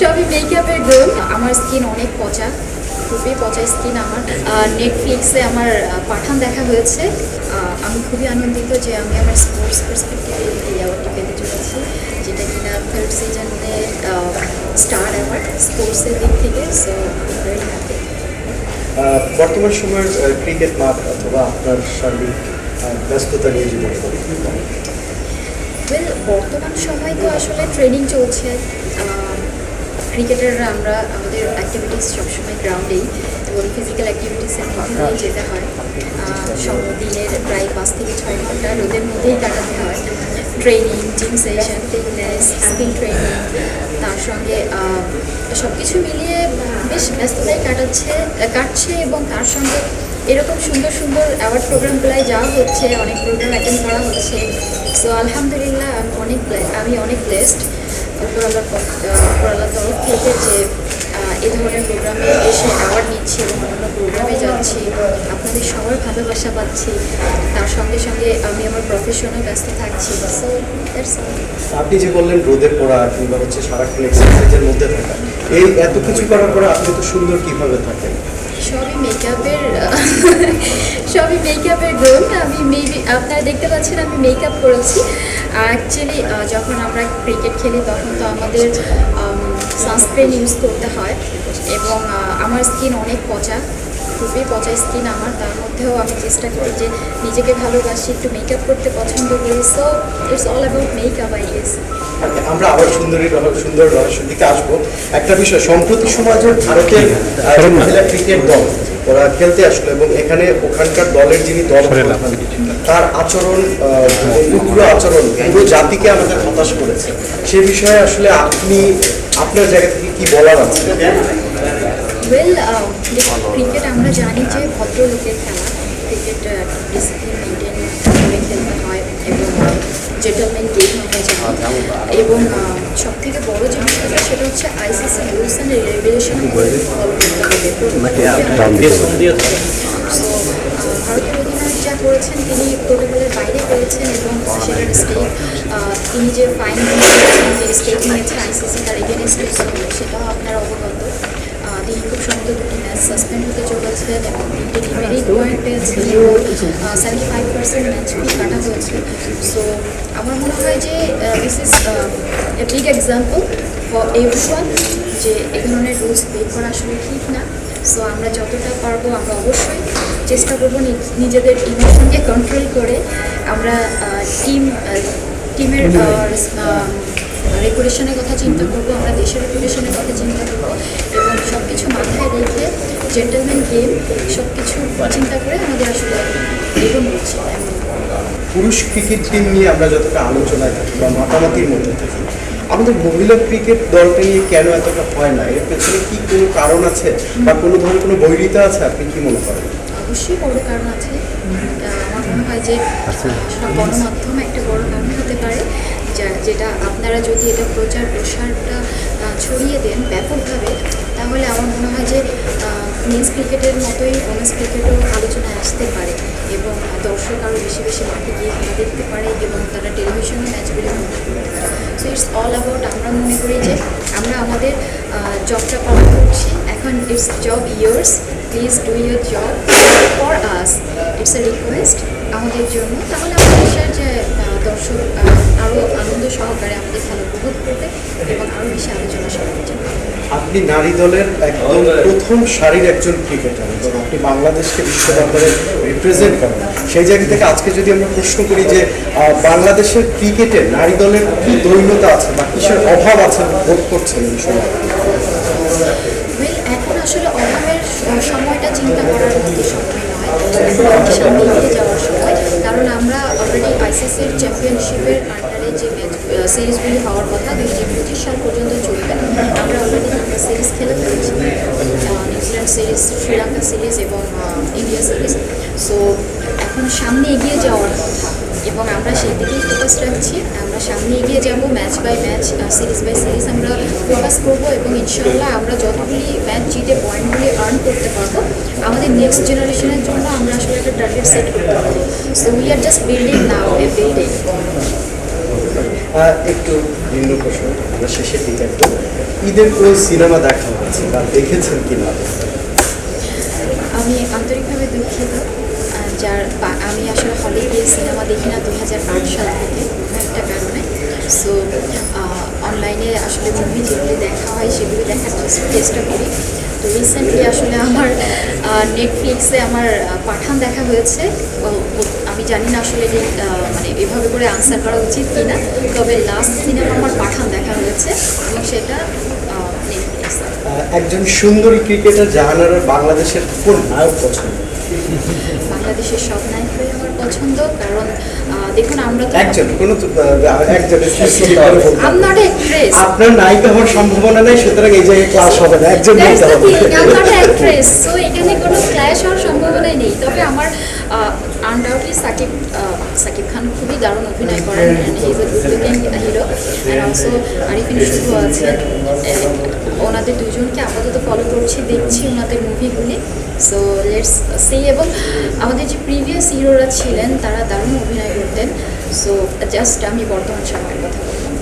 সবই মেকআপের গুণ আমার স্কিন অনেক পচা খুবই পচা স্কিন আমার। নেটফ্লিক্সে আমার পাঠান দেখা হয়েছে। আমি খুবই আনন্দিত যে আমি আমার স্পোর্টস পার্সপেক্টিভে এই অ্যাওয়ার্ডটি পেতে চলেছি যেটা কিনা থার্ড সিজনে স্টার অ্যাওয়ার্ড স্পোর্টসের দিক থেকে সো ভেরি হ্যাপি বর্তমান সময়ের ক্রিকেট মাঠ অথবা আপনার আহ, ব্যস্ততা নিয়ে যদি বর্তমান সময় তো আসলে ট্রেনিং চলছে। ক্রিকেটাররা আমরা আমাদের অ্যাক্টিভিটিস সবসময় গ্রাউন্ডেই এবং ফিজিক্যাল অ্যাক্টিভিটিসের মধ্যে দিয়েই যেতে হয়। দিনের প্রায় পাঁচ থেকে ছয় ঘণ্টা রোদের মধ্যেই কাটাতে হয়। Training gym session fitness skill training তার সঙ্গে সব কিছু মিলিয়ে বেশ ব্যস্ততাই কাটাচ্ছে, কাটছে এবং তার সঙ্গে এরকম সুন্দর সুন্দর অ্যাওয়ার্ড প্রোগ্রামগুলোয় যাওয়া হচ্ছে, অনেক প্রোগ্রাম অ্যাটেন্ড করা হচ্ছে। সো আলহামদুলিল্লাহ, আমি অনেক আমি অনেক ব্লেসড উপরাল্লার তরফ থেকে যে এই ধরনের প্রোগ্রামে এসে অ্যাওয়ার্ড নিচ্ছি এবং অন্যান্য প্রোগ্রামে যাচ্ছি, আপনাদের সবার ভালোবাসা পাচ্ছি, তার সঙ্গে সঙ্গে আমি আমার প্রফেশনেও ব্যস্ত থাকছি। আপনি যে বললেন রোদে পড়া কিংবা হচ্ছে সারাক্ষণ এক্সারসাইজের মধ্যে থাকা, এই এত কিছু করার পরে আপনি তো সুন্দর কীভাবে থাকেন? মেকআপের সবই মেকআপের গুণ আমি মেবি আপনারা দেখতে পাচ্ছেন আমি মেকআপ করেছি। অ্যাকচুয়ালি যখন আমরা ক্রিকেট খেলি, তখন তো আমাদের সানস্ক্রিন ইউজ করতে হয়। এবং আমার স্কিন অনেক পচা। খুবই পচা স্কিন আমার তার মধ্যেও আমি চেষ্টা করি যে নিজেকে ভালোবাসি একটু মেকআপ করতে পছন্দ করি। So it's all about makeup I guess আমরা আবার সুন্দরী সুন্দর রহস্যের দিকে আসব। একটা বিষয় সম্প্রতি সমাজে ভারতের মহিলা ক্রিকেট দল ওরা খেলতে আসলো এবং এখানে ওখানকার দলের যিনি দল তার আচরণ আহ, উগ্র আচরণ পুরো জাতিকে আমাদের হতাশ করেছে। সে বিষয়ে আসলে আপনি আপনার জায়গা থেকে কি বলার আছে? ওয়েল ক্রিকেট আমরা জানি যে ভদ্রলোকের খেলা ক্রিকেট ডিসিপ্লিন মেনটেন করে খেলতে হয় এবং জেন্টলম্যান গেম আমরা জানি। এবং সব থেকে বড় যে বিষয়টা সেটা হচ্ছে ICC rules and regulation follow করতে হবে অধিনায়ক যা করেছেন তিনি প্রোটোকলের বাইরে করেছেন এবং সেটার স্টেপ তিনি যে ফাইন যে স্টেপ নিয়েছেন আইসিসি তার এগেনস্টে সেটাও আপনারা অবগত ম্যাচ সাসপেন্ড হতে চলেছেন এবং টিমেরই point seventy five percent match কাটা হয়েছে। সো আমার মনে হয় যে this is a big example for everyone যে এই ধরনের রুলস ব্রেক করা আসলে ঠিক না। সো আমরা যতটা পারব আমরা অবশ্যই চেষ্টা করব নিজেদের ইমোশনকে কন্ট্রোল করে আমরা টিম টিমের রেপুটেশনের কথা চিন্তা করব আমরা দেশের রেপুটেশনের কথা চিন্তা করব এবং সব কিছু মাথায় রেখে জেন্টেলম্যান গেম সব কিছু চিন্তা করে আমাদের আসলে এগোনো উচিত পুরুষ ক্রিকেট টিম নিয়ে আমরা যতটা আলোচনায় থাকি বা মাতামাতির মধ্যে থাকি আমাদের মহিলা ক্রিকেট দলটা নিয়ে কেন এতটা হয় না? এর পেছনে কি কোনো কারণ আছে বা কোনো ধরনের কোনো বৈরিতা আছে? আপনি কি মনে করেন? অবশ্যই বড় কারণ আছে। আমার মনে হয় যে গণমাধ্যম একটা বড় কারণ হতে পারে। যা- যেটা আপনারা যদি এটা প্রচার প্রসারটা ছড়িয়ে দেন ব্যাপকভাবে, তাহলে আমার মনে হয় যে মেন্স ক্রিকেটের মতোই ওমেন্স ক্রিকেটও আলোচনায় আসতে পারে এবং দর্শক আরও বেশি বেশি মাঠে গিয়ে খেলা দেখতে পারে এবং তারা টেলিভিশনে ম্যাচগুলি সো ইটস অল অ্যাবাউট আমরা মনে করি যে, আমরা আমাদের জবটা পালন করছি। এখন it's job years please do your job for us it's a request আমাদের জন্য। তাহলে আমাদের দেশের যে আহ, দর্শক আরও আনন্দ সহকারে আমাদের খেলা উপভোগ করবে এবং আরও বেশি আলোচনা জন্য আপনি নারী দলের একদম প্রথম সারির একজন ক্রিকেটার এবং আপনি বাংলাদেশকে বিশ্ব দরবারে রিপ্রেজেন্ট করেন। সেই জায়গা থেকে আজকে যদি আমরা প্রশ্ন করি যে আহ, বাংলাদেশের ক্রিকেটে নারী দলের কি দৈন্যতা আছে বা কিসের অভাব আছে বোধ করছেন এই সময় ওয়েল এখন আসলে অভাবের স- সময়টা চিন্তা করার মতো সময় নয় এখন আমাদের সামনে এগিয়ে যাওয়ার সময় কারণ আমরা অলরেডি আইসিসির চ্যাম্পিয়নশিপের আন্ডারে যে ম্যাচ সিরিজগুলি হওয়ার কথা দুই হাজার পঁচিশ সাল পর্যন্ত চলবে। আমরা অলরেডি তিনটা সিরিজ খেলে ফেলেছি। নিউজিল্যান্ড সিরিজ শ্রীলঙ্কা সিরিজ এবং ইন্ডিয়া সিরিজ সো এখন সামনে এগিয়ে যাওয়ার কথা। এবং আমরা সেই দিকেই ফোকাস রাখছি। আমরা সামনে এগিয়ে যাব match by match series by series আমরা ফোকাস করব এবং ইনশাল্লাহ আমরা যতগুলি ম্যাচ জিতে পয়েন্টগুলি আর্ন করতে পারব, আমাদের নেক্সট জেনারেশনের জন্য আমরা আসলে একটা টার্গেট সেট করতে পারব। So we are just building now a building একটু ভিন্ন প্রশ্ন আমরা শেষের দিকে একদম ঈদের কোন সিনেমা দেখা হচ্ছে বা দেখেছেন কিনা? আমি আন্তরিকভাবে দুঃখিত যার আমি আসলে হলে গিয়ে সিনেমা দেখি না দুই হাজার আট সাল থেকে, একটা কারণে। সো অনলাইনে আসলে মুভি যেগুলি দেখা হয় সেগুলি দেখার চেষ্টা- করি। তো রিসেন্টলি আসলে আমার নেটফ্লিক্সে আমার পাঠান দেখা হয়েছে আমি জানি না আসলে যে মানে এভাবে করে আনসার করা উচিত কি না তবে লাস্ট সিনেমা আমার পাঠান দেখা হয়েছে এবং সেটা একজন সুন্দরী ক্রিকেটার জাহানারের বাংলাদেশের কোন নায়ক পছন্দ? বাংলাদেশের সব নায়কই আমার পছন্দ কারণ দেখুন আমরা তো একজন কোন specific আম নট অ্যাক্ট্রেস আপনার নায়িকা হওয়ার সম্ভাবনা নাই সুতরাং এই জায়গায় ক্লাস হবে না একজন নায়িকা হবে। আম নট অ্যাক্ট্রেস সো এখানে কোনো ক্ল্যাশ হওয়ার সম্ভাবনাই নেই। তবে আমার আনডাউটলি সাকিব সাকিব খান খুবই দারুণ অভিনয় করেন he is a good looking hero and also Arifin Shuvo ah, ওনাদের দুজনকে আপাতত ফলো করছি, দেখছি ওনাদের মুভিগুলি সো লেটস সি এবং আমাদের যে প্রিভিয়াস হিরোরা ছিলেন, তারা দারুণ অভিনয় করতেন। সো জাস্ট আমি বর্তমান সময়ের কথা বলব।